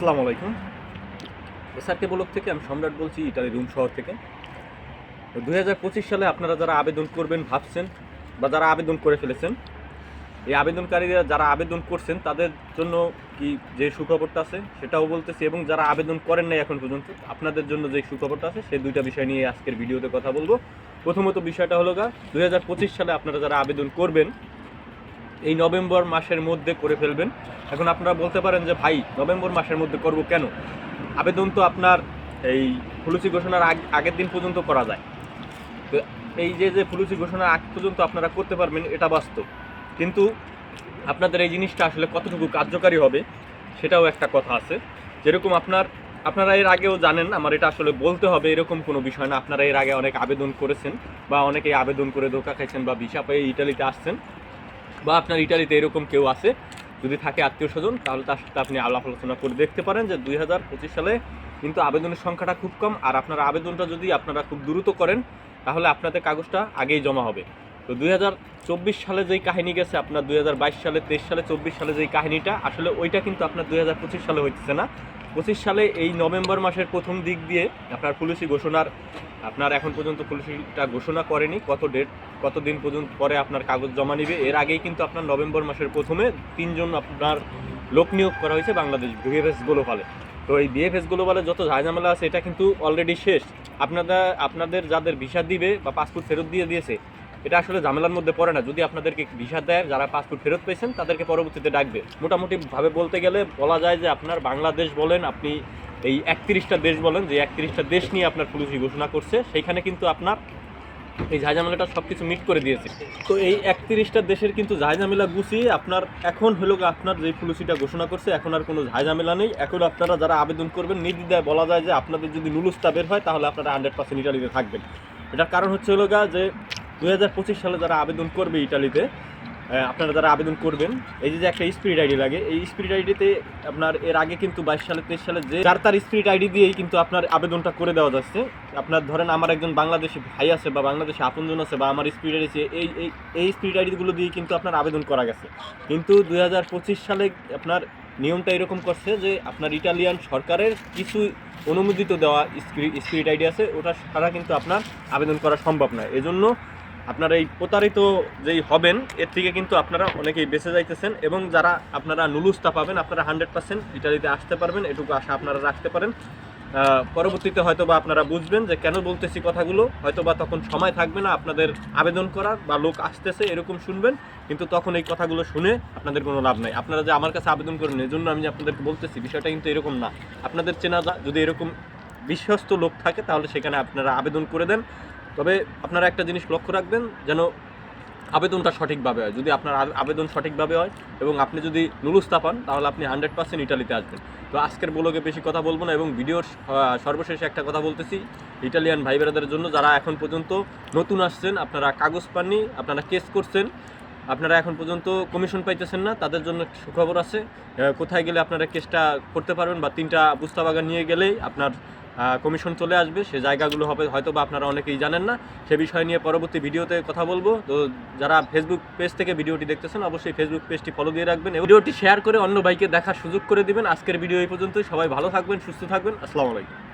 আসসালামু আলাইকুম। SRK block থেকে আমি সম্রাট বলছি, ইটালি রুম শহর থেকে। দু হাজার পঁচিশ সালে আপনারা যারা আবেদন করবেন ভাবছেন বা যারা আবেদন করে ফেলেছেন, এই আবেদনকারীরা যারা আবেদন করছেন, তাদের জন্য কি যে সুখবরটা আছে সেটাও বলতেছি এবং যারা আবেদন করেন নাই এখন পর্যন্ত, আপনাদের জন্য যে সুখবরটা আছে সেই দুইটা বিষয় নিয়ে আজকের ভিডিওতে কথা বলব। প্রথমত বিষয়টা হলো গা দু হাজার পঁচিশ সালে আপনারা যারা আবেদন করবেন এই নভেম্বর মাসের মধ্যে করে ফেলবেন। এখন আপনারা বলতে পারেন যে, ভাই, নভেম্বর মাসের মধ্যে করব কেন? আবেদন তো আপনার এই ফুলুসি ঘোষণার আগ- আগের দিন পর্যন্ত করা যায়। তো এই যে যে ফুলুসি ঘোষণার আগ পর্যন্ত আপনারা করতে পারবেন, এটা বাস্তব। কিন্তু আপনাদের এই জিনিসটা আসলে কতটুকু কার্যকারী হবে, সেটাও একটা কথা আছে। যেরকম আপনার, আপনারা এর আগেও জানেন, আমার এটা আসলে বলতে হবে, এরকম কোনো বিষয় না। আপনারা এর আগে অনেক আবেদন করেছেন বা অনেকেই আবেদন করে ধোকা খাইছেন বা ভিসা পেয়ে ইটালিতে আসছেন। বা আপনার ইটালিতে এরকম কেউ আছে, যদি থাকে আত্মীয় স্বজন, তাহলে তার সাথে আপনি আলাপ আলোচনা করে দেখতে পারেন যে দুই হাজার পঁচিশ সালে কিন্তু আবেদনের সংখ্যাটা খুব কম, আর আপনার আবেদনটা যদি আপনারা খুব দ্রুত করেন, তাহলে আপনাদের কাগজটা আগেই জমা হবে। তো দুই হাজার চব্বিশ সালে যেই কাহিনী গেছে, আপনার দুই হাজার বাইশ সালে, তেইশ সালে, চব্বিশ সালে যেই কাহিনীটা, আসলে ওইটা কিন্তু আপনার দুই সালে হইতেছে না। পঁচিশ সালে এই নভেম্বর মাসের প্রথম দিক দিয়ে আপনার পুলিশি ঘোষণার, আপনার এখন পর্যন্ত পুলিশিটা ঘোষণা করেনি কত ডেট কত দিন পর্যন্ত পরে আপনার কাগজ জমা নিবে? এর আগেই কিন্তু আপনার নভেম্বর মাসের প্রথমে তিনজন আপনার লোক নিয়োগ করা হয়েছে বাংলাদেশ বিএফএস গ্লোবালে তো এই বিএফএস গ্লোবালে যত ঝামেলা আছে, এটা কিন্তু অলরেডি শেষ। আপনারা আপনাদের যাদের ভিসা দিবে বা পাসপোর্ট ফেরত দিয়ে দিয়েছে, এটা আসলে ঝামেলার মধ্যে পড়ে না। যদি আপনাদেরকে ভিসা দেয়, যারা পাসপোর্ট ফেরত পেয়েছেন, তাদেরকে পরবর্তীতে ডাকবে। মোটামুটি ভাবে বলতে গেলে বলা যায় যে আপনার বাংলাদেশ বলেন, আপনি এই একত্রিশটা দেশ বলেন, যে একত্রিশটা দেশ নিয়ে আপনার পুলিশি ঘোষণা করছে সেইখানে কিন্তু আপনার এই ঝাঁঝামেলাটা সব কিছু মিট করে দিয়েছে। তো এই একত্রিশটা দেশের কিন্তু ঝাঁঝামেলা গুছিয়ে আপনার এখন হলো আপনার যে পুলিশিটা ঘোষণা করছে, এখন আর কোনো ঝাঁঝামেলা নেই। এখন আপনারা যারা আবেদন করবেন, নির্দ্বিধায় বলা যায় যে আপনাদের যদি নুলুসটা বের হয়, তাহলে আপনারা হান্ড্রেড পার্সেন্ট ইটালিতে থাকবেন। এটার কারণ হচ্ছে হলো গা যে দু হাজার পঁচিশ সালে যারা আবেদন করবে ইটালিতে আপনারা যারা আবেদন করবেন, এই যে একটা স্পিরিট আইডি লাগে, এই স্পিরিট আইডিতে আপনার এর আগে কিন্তু বাইশ সালে, তেইশ সালে যে যার তার স্পিরিট আইডি দিয়েই কিন্তু আপনার আবেদনটা করে দেওয়া যাচ্ছে। আপনার ধরেন আমার একজন বাংলাদেশি ভাই আছে বা বাংলাদেশে আপনজন আছে বা আমার স্পিরিট আইডি আছে এই এই এই স্পিরিট আইডিগুলো দিয়ে কিন্তু আপনার আবেদন করা গেছে। কিন্তু দু হাজার পঁচিশ সালে আপনার নিয়মটা এরকম করছে যে আপনার ইটালিয়ান সরকারের কিছু অনুমোদিত দেওয়া স্পিরিট আইডি আছে, ওটা ছাড়া কিন্তু আপনার আবেদন করা সম্ভব নয়। এজন্য আপনারা এই প্রতারিত যেই হবেন, এর থেকে কিন্তু আপনারা অনেকেই বেঁচে যাইতেছেন এবং যারা আপনারা নুলুস্তা পাবেন, আপনারা হান্ড্রেড পার্সেন্ট ইটালিতে আসতে পারবেন, এটুকু আশা আপনারা রাখতে পারেন। পরবর্তীতে হয়তো বা আপনারা বুঝবেন যে কেন বলতেছি কথাগুলো হয়তো বা তখন সময় থাকবে না আপনাদের আবেদন করার বা লোক আসতেছে এরকম শুনবেন, কিন্তু তখন এই কথাগুলো শুনে আপনাদের কোনো লাভ নাই। আপনারা যে আমার কাছে আবেদন করেন, এই জন্য আমি আপনাদেরকে বলতেছি, বিষয়টা কিন্তু এরকম না। আপনাদের চেনা যদি এরকম বিশ্বস্ত লোক থাকে, তাহলে সেখানে আপনারা আবেদন করে দেন। তবে আপনারা একটা জিনিস লক্ষ্য রাখবেন, যেন আবেদনটা সঠিকভাবে হয়। যদি আপনার আবেদন সঠিকভাবে হয় এবং আপনি যদি নুলুস্তা পান, তাহলে আপনি হান্ড্রেড পার্সেন্ট ইটালিতে আসবেন। তো আজকের ব্লগে বেশি কথা বলব না এবং ভিডিওর সর্বশেষে একটা কথা বলতেছি। ইটালিয়ান ভাই বেড়াদের জন্য যারা এখন পর্যন্ত নতুন আসছেন, আপনারা কাগজ পাননি, আপনারা কেস করছেন, আপনারা এখন পর্যন্ত কমিশন পাইতেছেন না, তাদের জন্য সুখবর আছে। কোথায় গেলে আপনারা কেসটা করতে পারবেন বা তিনটা বুস্তাবাগান নিয়ে গেলেই আপনার কমিশন চলে আসবে, সে জায়গাগুলো হবে হয়তো বা আপনারা অনেকেই জানেন না। সে বিষয় নিয়ে পরবর্তী ভিডিওতে কথা বলব। তো যারা ফেসবুক পেজ থেকে ভিডিওটি দেখতেছেন, অবশ্যই ফেসবুক পেজটি ফলো দিয়ে রাখবেন ভিডিওটি শেয়ার করে অন্য বাইকে দেখার সুযোগ করে দিবেন। আজকের ভিডিও এই পর্যন্তই। সবাই ভালো থাকবেন, সুস্থ থাকবেন। আসসালামু আলাইকুম।